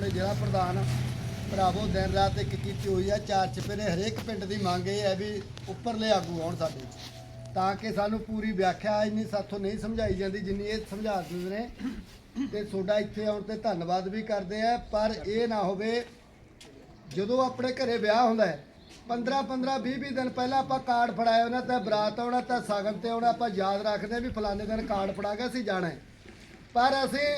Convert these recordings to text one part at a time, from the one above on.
ਆਪਣੇ ਜ਼ਿਲ੍ਹਾ ਪ੍ਰਧਾਨ ਭਰਾਵੋ, ਦਿਨ ਰਾਤ ਇੱਕ ਕੀਤੀ ਹੋਈ ਆ, ਚਾਰ ਚਪੇਰੇ ਹਰੇਕ ਪਿੰਡ ਦੀ ਮੰਗ ਇਹ ਹੈ ਵੀ ਉੱਪਰਲੇ ਆਗੂ ਆਉਣ ਸਾਡੇ ਤਾਂ ਕਿ ਸਾਨੂੰ ਪੂਰੀ ਵਿਆਖਿਆ ਇੰਨੀ ਸਾਥੋਂ ਨਹੀਂ ਸਮਝਾਈ ਜਾਂਦੀ ਜਿੰਨੀ ਇਹ ਸਮਝਾ ਦਿੰਦੇ ਨੇ। ਤੇ ਤੁਹਾਡਾ ਇੱਥੇ ਆਉਣ ਤੇ ਧੰਨਵਾਦ ਵੀ ਕਰਦੇ ਆ, ਪਰ ਇਹ ਨਾ ਹੋਵੇ, ਜਦੋਂ ਆਪਣੇ ਘਰੇ ਵਿਆਹ ਹੁੰਦਾ ਹੈ 15 15 20 20 ਦਿਨ ਪਹਿਲਾਂ ਆਪਾਂ ਕਾਰਡ ਫੜਾਏ ਉਹਨਾਂ ਤੇ ਬਰਾਤ ਆਉਣਾ ਤਾਂ ਸਗਨ ਤੇ ਆਉਣਾ, ਆਪਾਂ ਯਾਦ ਰੱਖਦੇ ਹਾਂ ਵੀ ਫਲਾਣੇ ਦਿਨ ਕਾਰਡ ਫੜਾ ਕੇ ਅਸੀਂ ਜਾਣਾ ਪਰ ਅਸੀਂ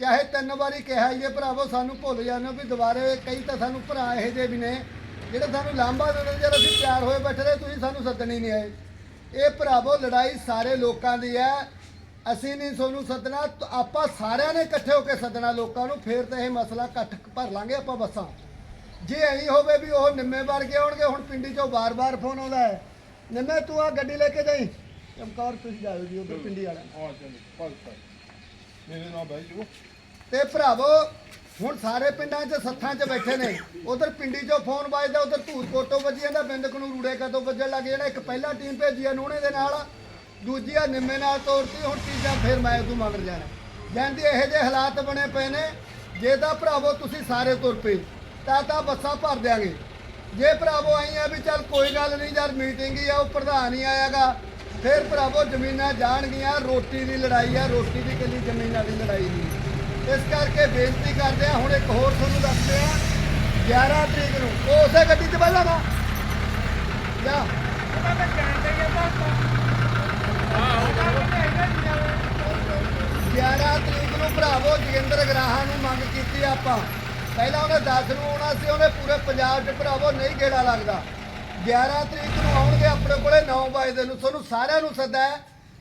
ਚਾਹੇ ਤਿੰਨ ਵਾਰੀ ਕਿਹਾ ਜੀ ਭਰਾਵੋ ਸਾਨੂੰ ਭੁੱਲ ਜਾਂਦੇ ਹੋ ਵੀ ਦੁਬਾਰੇ ਕਈ ਤਾਂ ਸਾਨੂੰ ਭਰਾ ਇਹੋ ਜਿਹੇ ਵੀ ਨੇ ਜਿਹੜੇ ਸਾਨੂੰ ਲਾਂਭਾ ਦਿੰਦੇ ਨੇ ਜਦ ਅਸੀਂ ਤਿਆਰ ਹੋਏ ਬੈਠੇ ਰਹੇ ਤੁਸੀਂ ਸਾਨੂੰ ਸੱਦਣ ਨਹੀਂ ਆਏ। ਇਹ ਭਰਾਵੋ ਲੜਾਈ ਸਾਰੇ ਲੋਕਾਂ ਦੀ ਹੈ। ਅਸੀਂ ਨਹੀਂ ਤੁਹਾਨੂੰ ਸੱਦਣਾ ਆਪਾਂ ਸਾਰਿਆਂ ਨੇ ਇਕੱਠੇ ਹੋ ਕੇ ਸੱਦਣਾ ਲੋਕਾਂ ਨੂੰ ਫੇਰ ਤਾਂ ਇਹ ਮਸਲਾ ਇਕੱਠ ਭਰ ਲਾਂਗੇ ਆਪਾਂ ਬੱਸਾਂ। ਜੇ ਐਂ ਹੋਵੇ ਵੀ ਉਹ ਨਿੰਮੇ ਵਰਗੇ ਆਉਣਗੇ ਹੁਣ ਪਿੰਡੀ ਚੋਂ ਬਾਰ-ਬਾਰ ਫੋਨ ਆਉਂਦਾ ਹੈ। ਨਿੰਮੇ ਤੂੰ ਆ ਗੱਡੀ ਲੈ ਕੇ ਜਾਈ? ਚਮਕੌਰ ਤੁਸੀਂ ਜਾਓ ਜੀ ਉਧਰ ਪਿੰਡੀ ਵਾਲਾ ਮੇਰੇ ਨਾਲ ਬਹਿ ਜਾਓ। ਤੇ ਭਰਾਵੋ, ਹੁਣ ਸਾਰੇ ਪਿੰਡਾਂ 'ਚ ਸੱਥਾਂ 'ਚ ਬੈਠੇ ਨੇ। ਉਧਰ ਪਿੰਡੀ 'ਚੋਂ ਫੋਨ ਵੱਜਦਾ, ਉਧਰ ਧੂਰ ਕੋਟੋਂ ਵੱਜੀ ਜਾਂਦਾ ਬਿੰਦਕ ਨੂੰ ਰੂੜੇ ਕਦੋਂ ਵੱਜਣ ਲੱਗ ਜਾਣਾ। ਇੱਕ ਪਹਿਲਾ ਟੀਮ ਭੇਜੀ ਆ ਨੂਣੇ ਦੇ ਨਾਲ, ਦੂਜੀ ਆ ਨਿੰਮੇ ਨਾਲ ਤੋਰਤੀ ਹੁਣ ਤੀਜਾ ਫਿਰ ਮੈਂ ਤੂੰ ਮਗਰ ਜਾਣਾ। ਜਾਂਦੀ ਇਹੋ ਜਿਹੇ ਹਾਲਾਤ ਬਣੇ ਪਏ ਨੇ, ਜੇ ਤਾਂ ਭਰਾਵੋ ਤੁਸੀਂ ਸਾਰੇ ਤੁਰ ਪਏ, ਤਾਂ ਤਾਂ ਬੱਸਾਂ ਭਰ ਦਿਆਂਗੇ। ਜੇ ਭਰਾਵੋ ਆਈਆਂ ਵੀ ਚੱਲ ਕੋਈ ਗੱਲ ਨਹੀਂ ਯਾਰ ਮੀਟਿੰਗ ਹੀ ਆ, ਉਹ ਪ੍ਰਧਾਨ ਹੀ ਆਇਆਗਾ। ਫਿਰ ਭਰਾਵੋ, ਜ਼ਮੀਨਾਂ ਜਾਣਗੀਆਂ, ਰੋਟੀ ਦੀ ਲੜਾਈ ਆ, ਰੋਟੀ ਦੀ ਕੱਲੀ ਜ਼ਮੀਨਾਂ ਦੀ ਲੜਾਈ ਨਹੀਂ। ਇਸ ਕਰਕੇ ਬੇਨਤੀ ਕਰਦੇ ਆ, ਹੁਣ ਇੱਕ ਹੋਰ ਤੁਹਾਨੂੰ ਦੱਸਦੇ ਆ 11 ਤਰੀਕ ਨੂੰ, ਉਹ ਉਸੇ ਗੱਡੀ 'ਚ ਬਹਿ ਜਾਣਾ। ਜਾ। 11 ਤਰੀਕ ਨੂੰ ਭਰਾਵੋ, ਜੋਗਿੰਦਰ ਗਰਾਹਾਂ ਨੂੰ ਮੰਗ ਕੀਤੀ ਆਪਾਂ। ਪਹਿਲਾਂ ਉਹਨੇ 10 ਨੂੰ ਆਉਣਾ ਸੀ, ਉਹਨੇ ਪੂਰੇ ਪੰਜਾਬ 'ਚ ਭਰਾਵੋ ਨਹੀਂ ਗੇੜਾ ਲੱਗਦਾ। 11 ਤਰੀਕ ਨੂੰ ਆਉਣਗੇ ਆਪਣੇ ਕੋਲੇ 9 ਵਜੇ ਨੂੰ ਤੁਹਾਨੂੰ ਸਾਰਿਆਂ ਨੂੰ ਸੱਦਾ ਹੈ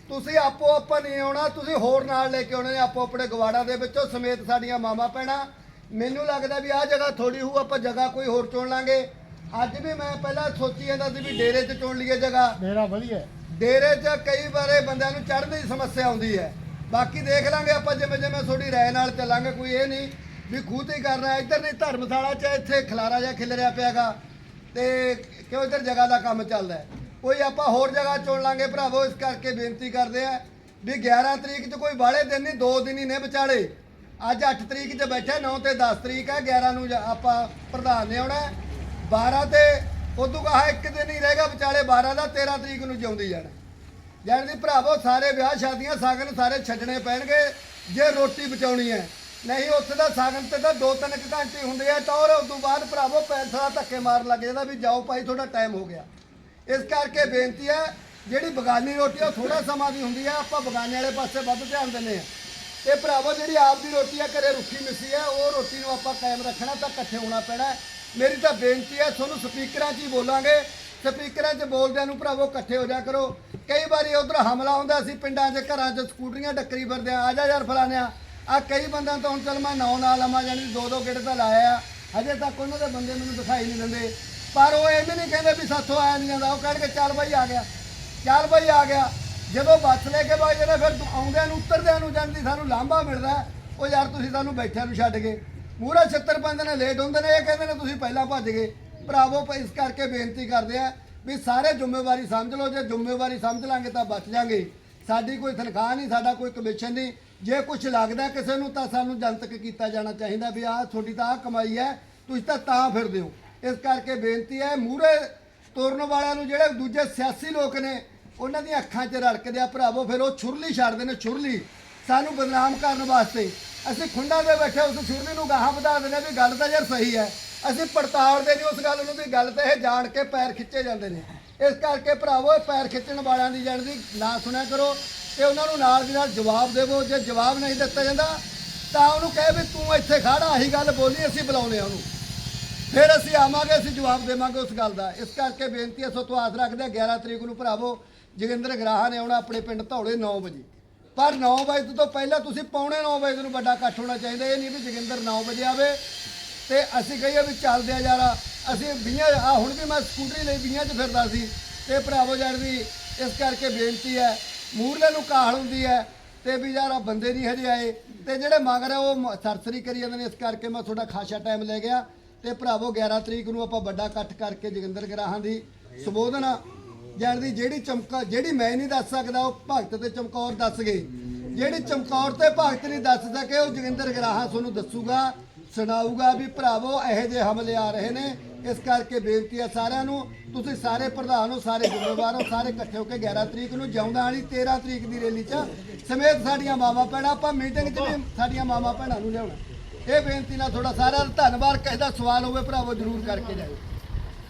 ਤੁਸੀਂ ਆਪੋ ਆਪਾਂ ਨਹੀਂ ਆਉਣਾ ਤੁਸੀਂ ਹੋਰ ਨਾਲ ਲੈ ਕੇ ਆਉਣੇ ਆਪੋ ਆਪਣੇ ਗਵਾੜਾ ਦੇ ਵਿੱਚੋਂ ਸਮੇਤ ਸਾਡੀਆਂ ਮਾਮਾ ਪੈਣਾ। ਮੈਨੂੰ ਲੱਗਦਾ ਵੀ ਆਹ ਜਗ੍ਹਾ ਥੋੜੀ ਹੋਊ ਆਪਾਂ ਜਗ੍ਹਾ ਕੋਈ ਹੋਰ ਚੁਣ ਲਾਂਗੇ। ਅੱਜ ਵੀ ਮੈਂ ਪਹਿਲਾਂ ਸੋਚੀ ਜਾਂਦਾ ਸੀ ਵੀ ਡੇਰੇ 'ਚ ਚੁਣ ਲਈਏ ਜਗ੍ਹਾ। ਮੇਰਾ ਵਧੀਆ ਡੇਰੇ 'ਚ ਕਈ ਵਾਰੇ ਬੰਦਿਆਂ ਨੂੰ ਚੜ੍ਹਨ ਦੀ ਸਮੱਸਿਆ ਆਉਂਦੀ ਹੈ। ਬਾਕੀ ਦੇਖ ਲਾਂਗੇ ਆਪਾਂ ਜਿਵੇਂ ਜਿਵੇਂ ਤੁਹਾਡੀ ਰਾਏ ਨਾਲ ਚੱਲਾਂਗੇ ਕੋਈ ਇਹ ਨਹੀਂ ਵੀ ਖੂਹ ਤੇ ਹੀ ਕਰਨਾ ਇੱਧਰ ਨਹੀਂ ਧਰਮਸ਼ਾਲਾ 'ਚ ਇੱਥੇ ਖਲਾਰਾ ਜਿਹਾ ਖਿਲਰਿਆ ਪਿਆਗਾ ਤੇ ਕਿਉਂ ਇੱਧਰ ਜਗ੍ਹਾ ਦਾ ਕੰਮ ਚੱਲਦਾ ਹੈ। ਕੋਈ ਆਪਾਂ ਹੋਰ ਜਗ੍ਹਾ ਚੁਣ ਲਾਂਗੇ ਭਰਾਵੋ, ਇਸ ਕਰਕੇ ਬੇਨਤੀ ਕਰਦੇ ਆ ਵੀ 11 ਤਰੀਕ 'ਚ ਕੋਈ ਬਾਹਲੇ ਦਿਨ ਨਹੀਂ, ਦੋ ਦਿਨ ਹੀ ਨੇ ਵਿਚਾਲੇ ਅੱਜ 8 ਤਰੀਕ 'ਚ ਬੈਠਾ 9 ਤੇ 10 ਤਰੀਕ ਹੈ 11 ਨੂੰ ਜਾ- ਆਪਾਂ ਪ੍ਰਧਾਨ ਨੇ ਆਉਣਾ ਹੈ। 12 ਤੇ ਉਦੋਂ ਕਹਾ ਇੱਕ ਦਿਨ ਹੀ ਰਹੇਗਾ ਵਿਚਾਲੇ 12 ਦਾ 13 ਤਰੀਕ ਨੂੰ ਜਿਉਂਦੀ ਜਾਣਾ ਜਾਣੀ ਦੀ ਭਰਾਵੋ, ਸਾਰੇ ਵਿਆਹ ਸ਼ਾਦੀਆਂ ਸਾਗਨ ਸਾਰੇ ਛੱਡਣੇ ਪੈਣਗੇ, ਜੇ ਰੋਟੀ ਬਚਾਉਣੀ ਹੈ ਨਹੀਂ, ਉੱਥੇ ਦਾ ਸਾਗਨ ਤੇ ਤਾਂ 2-3 ਘੰਟੇ ਹੁੰਦੇ ਆ ਟੌਰ ਉਸ ਤੋਂ ਬਾਅਦ ਭਰਾਵੋ ਪੈਸਾ ਧੱਕੇ ਮਾਰ ਲੱਗ ਜਾਂਦਾ ਵੀ ਜਾਓ ਭਾਈ ਤੁਹਾਡਾ ਟਾਈਮ ਹੋ ਗਿਆ। ਇਸ ਕਰਕੇ ਬੇਨਤੀ ਹੈ ਜਿਹੜੀ ਬਗਾਨੀ ਰੋਟੀ ਉਹ ਥੋੜਾ ਸਮਾਂ ਦੀ ਹੁੰਦੀ ਹੈ ਆਪਾਂ ਬਗਾਨੇ ਵਾਲੇ ਪਾਸੇ ਵੱਧ ਧਿਆਨ ਦਿੰਦੇ ਆ। ਇਹ ਭਰਾਵੋ, ਜਿਹੜੀ ਆਪ ਦੀ ਰੋਟੀ ਆ, ਘਰੇ ਰੁੱਖੀ ਮਿੱਸੀ ਹੈ ਉਹ ਰੋਟੀ ਨੂੰ ਆਪਾਂ ਕਾਇਮ ਰੱਖਣਾ, ਤਾਂ ਇਕੱਠੇ ਹੋਣਾ ਪੈਣਾ। ਮੇਰੀ ਤਾਂ ਬੇਨਤੀ ਹੈ ਤੁਹਾਨੂੰ ਸਪੀਕਰਾਂ 'ਚ ਹੀ ਬੋਲਾਂਗੇ। ਸਪੀਕਰਾਂ 'ਚ ਬੋਲਦਿਆਂ ਨੂੰ ਭਰਾਵੋ, ਇਕੱਠੇ ਹੋ ਜਾ ਕਰੋ। ਕਈ ਵਾਰੀ ਉਧਰ ਹਮਲਾ ਹੁੰਦਾ ਸੀ ਪਿੰਡਾਂ 'ਚ, ਘਰਾਂ 'ਚ ਸਕੂਟਰੀਆਂ ਡੱਕਰੀ ਫਿਰਦੇ ਆ ਆ ਜਾ ਯਾਰ ਫਲਾਨਿਆ ਆ ਕਈ ਬੰਦਿਆਂ ਤੋਂ ਹੁਣ ਚੱਲ ਮੈਂ ਨੌ ਨਾਲ ਲਮਾ ਜਾਣੀ ਦੋ ਦੋ ਗੇੜੇ ਤਾਂ ਲਾਇਆ ਆ। ਹਜੇ ਤੱਕ ਉਹਨਾਂ ਦੇ ਬੰਦੇ ਮੈਨੂੰ ਦਿਖਾਈ ਨਹੀਂ ਦਿੰਦੇ। ਪਰ ਉਹ ਇਹ ਵੀ ਨਹੀਂ ਕਹਿੰਦੇ ਵੀ ਸਾਥੋਂ ਆਇਆ ਨਹੀਂ ਜਾਂਦਾ। ਉਹ ਕਹਿਣਗੇ ਚੱਲ ਬਾਈ ਆ ਗਿਆ। ਚੱਲ ਬਾਈ ਆ ਗਿਆ। ਜਦੋਂ ਬੱਸ ਲੈ ਕੇ ਬਾਈ ਜਿਹੜੇ ਫਿਰ ਆਉਂਦਿਆਂ ਨੂੰ, ਉਤਰਦਿਆਂ ਨੂੰ ਜਾਂਦੀ ਸਾਨੂੰ ਲਾਂਭਾ ਮਿਲਦਾ। ਉਹ ਯਾਰ ਤੁਸੀਂ ਸਾਨੂੰ ਬੈਠਿਆਂ ਨੂੰ ਛੱਡ ਗਏ। ਮੂਹਰੇ 76 ਬੰਦੇ ਨੇ, ਲੇਟ ਹੁੰਦੇ ਨੇ। ਇਹ ਕਹਿੰਦੇ ਨੇ, ਤੁਸੀਂ ਪਹਿਲਾਂ ਭੱਜ ਗਏ। ਭਰਾਵੋ ਇਸ ਕਰਕੇ ਬੇਨਤੀ ਕਰਦੇ ਆ ਵੀ ਸਾਰੇ ਜ਼ਿੰਮੇਵਾਰੀ ਸਮਝ ਲਓ। ਜੇ ਜ਼ਿੰਮੇਵਾਰੀ ਸਮਝ ਲਾਂਗੇ ਤਾਂ ਬਚ ਜਾਾਂਗੇ। ਸਾਡੀ ਕੋਈ ਤਨਖਾਹ ਨਹੀਂ, ਸਾਡਾ ਕੋਈ ਕਮਿਸ਼ਨ ਨਹੀਂ। ਜੇ ਕੁਝ ਲੱਗਦਾ ਕਿਸੇ ਨੂੰ ਤਾਂ ਸਾਨੂੰ ਜਨਤਕ ਕੀਤਾ ਜਾਣਾ ਚਾਹੀਦਾ ਵੀ ਆਹ ਤੁਹਾਡੀ ਤਾਂ ਆਹ ਕਮਾਈ ਹੈ, ਤੁਸੀਂ ਤਾਂ ਤਾਂ ਫਿਰਦੇ ਹੋ। ਇਸ ਕਰਕੇ ਬੇਨਤੀ ਹੈ, ਮੂਹਰੇ ਤੋਰਨ ਵਾਲਿਆਂ ਨੂੰ ਜਿਹੜੇ ਦੂਜੇ ਸਿਆਸੀ ਲੋਕ ਨੇ, ਉਹਨਾਂ ਦੀਆਂ ਅੱਖਾਂ 'ਚ ਰੜਕਦੇ ਆ ਭਰਾਵੋ, ਫਿਰ ਉਹ ਛੁਰਲੀ ਛੱਡਦੇ ਨੇ, ਛੁਰਲੀ। ਸਾਨੂੰ ਬਦਨਾਮ ਕਰਨ ਵਾਸਤੇ। ਅਸੀਂ ਖੁੰਡਾਂ ਦੇ ਬੈਠੇ ਉਸ ਛੁਰਲੀ ਨੂੰ ਗਾਹਾਂ ਵਧਾ ਦਿੰਦੇ ਹਾਂ ਵੀ ਗੱਲ ਤਾਂ ਯਾਰ ਸਹੀ ਹੈ। ਅਸੀਂ ਪੜਤਾਲਦੇ ਨਹੀਂ, ਉਸ ਗੱਲ ਨੂੰ ਵੀ ਗੱਲ ਤਾਂ ਇਹ ਜਾਣ ਕੇ ਪੈਰ ਖਿੱਚੇ ਜਾਂਦੇ ਨੇ। ਇਸ ਕਰਕੇ ਭਰਾਵੋ, ਇਹ ਪੈਰ ਖਿੱਚਣ ਵਾਲਿਆਂ ਦੀ ਜਾਣ ਦੀ ਨਾ ਸੁਣਿਆ ਕਰੋ ਤੇ ਉਹਨਾਂ ਨੂੰ ਨਾਲ ਦੀ ਨਾਲ ਜਵਾਬ ਦੇਵੋ। ਜੇ ਜਵਾਬ ਨਹੀਂ ਦਿੱਤਾ ਜਾਂਦਾ, ਤਾਂ ਉਹਨੂੰ ਕਹੇ ਵੀ ਤੂੰ ਇੱਥੇ ਖੜਾ ਆਹੀ ਗੱਲ ਬੋਲੀ, ਅਸੀਂ ਬੁਲਾਉਨੇ ਆ ਉਹਨੂੰ। ਫਿਰ ਅਸੀਂ ਆਵਾਂਗੇ, ਅਸੀਂ ਜਵਾਬ ਦੇਵਾਂਗੇ ਉਸ ਗੱਲ ਦਾ। ਇਸ ਕਰਕੇ ਬੇਨਤੀ ਹੈ, ਸੋ ਤੋਂ ਆਸ ਰੱਖਦੇ ਹਾਂ 11 ਤਰੀਕ ਨੂੰ ਭਰਾਵੋ, ਜੋਗਿੰਦਰ ਗਰਾਹਾ ਨੇ ਆਉਣਾ ਆਪਣੇ ਪਿੰਡ ਧੌਲੇ 9 ਵਜੇ। ਪਰ 9 ਵਜੇ ਤੋਂ ਪਹਿਲਾਂ ਤੁਸੀਂ ਪੌਣੇ 9 ਵਜੇ ਨੂੰ ਵੱਡਾ ਇਕੱਠ ਹੋਣਾ ਚਾਹੀਦਾ। ਇਹ ਨਹੀਂ ਵੀ ਜੋਗਿੰਦਰ 9 ਵਜੇ ਆਵੇ ਤੇ ਅਸੀਂ ਕਹੀਏ ਵੀ ਚੱਲਦੇ ਆ ਯਾਰ, ਅਸੀਂ ਵੀਆਂ ਆ ਹੁਣ ਵੀ ਮੈਂ ਸਕੂਟਰੀ ਲਈ ਵੀਆਂ 'ਚ ਫਿਰਦਾ ਸੀ ਤੇ ਭਰਾਵੋ ਜਣ ਵੀ ਇਸ ਕਰਕੇ ਬੇਨਤੀ ਹੈ ਮੂਰਲੇ ਨੂੰ ਕਾਹਲ ਹੁੰਦੀ ਹੈ ਤੇ ਵੀ ਯਾਰ ਆ ਬੰਦੇ ਨਹੀਂ ਹਜੇ ਆਏ ਤੇ ਜਿਹੜੇ ਮਗਰ ਆ ਉਹ ਮ- ਸਰਸਰੀ ਕਰੀ ਜਾਂਦੇ ਨੇ, ਇਸ ਕਰਕੇ ਮੈਂ ਤੁਹਾਡਾ ਖਾਸਾ ਟਾਈਮ ਲੈ ਗਿਆ ਤੇ ਭਰਾਵੋ 11 ਤਰੀਕ ਨੂੰ ਆਪਾਂ ਵੱਡਾ ਇਕੱਠ ਕਰਕੇ ਜੋਗਿੰਦਰ ਗਰਾਹਾਂ ਦੀ ਸੰਬੋਧਨ ਜਾਣ ਦੀ ਜਿਹੜੀ ਚਮਕਾ, ਜਿਹੜੀ ਮੈਂ ਨਹੀਂ ਦੱਸ ਸਕਦਾ, ਉਹ ਭਗਤ ਤੇ ਚਮਕੌਰ ਦੱਸ ਗਏ। ਜਿਹੜੀ ਚਮਕੌਰ ਤੇ ਭਗਤ ਨਹੀਂ ਦੱਸ ਸਕੇ, ਉਹ ਜੋਗਿੰਦਰ ਗਰਾਹਾਂ ਤੁਹਾਨੂੰ ਦੱਸੂਗਾ। ਸੁਣਾਊਗਾ ਵੀ ਭਰਾਵੋ, ਇਹੋ ਜਿਹੇ ਹਮਲੇ ਆ ਰਹੇ ਨੇ। ਇਸ ਕਰਕੇ ਬੇਨਤੀ ਆ ਸਾਰਿਆਂ ਨੂੰ, ਤੁਸੀਂ ਸਾਰੇ ਪ੍ਰਧਾਨ ਹੋ, ਸਾਰੇ ਜ਼ਿੰਮੇਵਾਰ ਹੋ, ਸਾਰੇ ਇਕੱਠੇ ਹੋ ਕੇ 11 ਤਰੀਕ ਨੂੰ ਜਾਉਂਦਾ ਵਾਲੀ 13 ਤਰੀਕ ਦੀ ਰੈਲੀ 'ਚ ਸਮੇਤ ਸਾਡੀਆਂ ਮਾਵਾਂ ਭੈਣਾਂ, ਆਪਾਂ ਮੀਟਿੰਗ 'ਚ ਵੀ ਸਾਡੀਆਂ ਮਾਵਾਂ ਭੈਣਾਂ ਨੂੰ ਲਿਆਉਣਾ। ਇਹ ਬੇਨਤੀ ਨਾਲ ਥੋੜਾ ਸਾਰਿਆਂ ਦਾ ਧੰਨਵਾਦ, ਕਿਸੇ ਦਾ ਸਵਾਲ ਹੋਵੇ ਭਰਾਵੋ, ਜਰੂਰ ਕਰਕੇ ਜਾਇਓ।